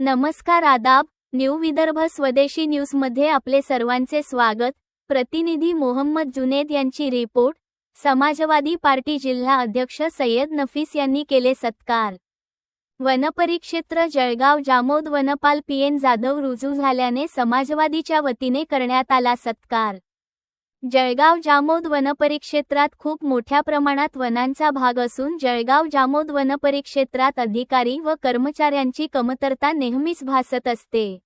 नमस्कार आदाब न्यू विदर्भ स्वदेशी न्यूजमध्ये आपले सर्वांचे स्वागत. प्रतिनिधी मोहम्मद जुनेद यांची रिपोर्ट. समाजवादी पार्टी जिल्हा अध्यक्ष सय्यद नफीस यांनी केले सत्कार. वनपरिक्षेत्र जळगाव जामोद वनपाल पी एन जाधव रुजू झाल्याने समाजवादीच्या वतीने करण्यात आला सत्कार. जळगाव जामोद वनपरिक्षेत्रात खूप मोठ्या प्रमाणात वनांचा भाग असून जळगाव जामोद वनपरिक्षेत्रात अधिकारी व कर्मचाऱ्यांची कमतरता नेहमीच भासत असते.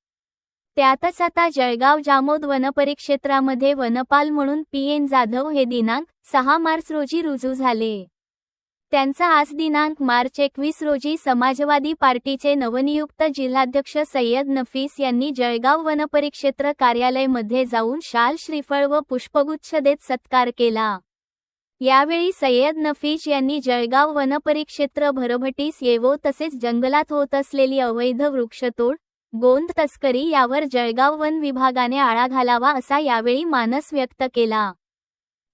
त्यातच आता जळगाव जामोद वनपरिक्षेत्रामध्ये वनपाल म्हणून पी एन जाधव हे दिनांक सहा मार्च रोजी रुजू झाले. त्यांचा आज दिनांक मार्च एकवीस रोजी समाजवादी पार्टीचे नवनियुक्त जिल्हाध्यक्ष सय्यद नफीस यांनी जळगाव वनपरिक्षेत्र कार्यालयमध्ये जाऊन शाल श्रीफळ व पुष्पगुच्छ देत सत्कार केला. यावेळी सय्यद नफीस यांनी जळगाव वनपरिक्षेत्र भरभटीस येवो तसेच जंगलात होत असलेली अवैध वृक्षतोड गोंद तस्करी यावर जळगाव वन विभागाने आळा घालावा असा यावेळी मानस व्यक्त केला.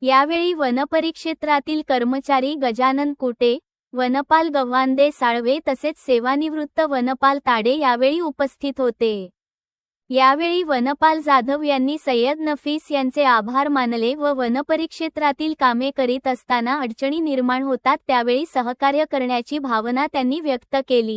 यावेळी वनपरिक्षेत्रातील कर्मचारी गजानन कुटे वनपाल गव्हांदे साळवे तसेच सेवानिवृत्त वनपाल ताडे यावेळी उपस्थित होते. यावेळी वनपाल जाधव यांनी सय्यद नफीस यांचे आभार मानले व वनपरिक्षेत्रातील कामे करीत असताना अडचणी निर्माण होतात त्यावेळी सहकार्य करण्याची भावना त्यांनी व्यक्त केली.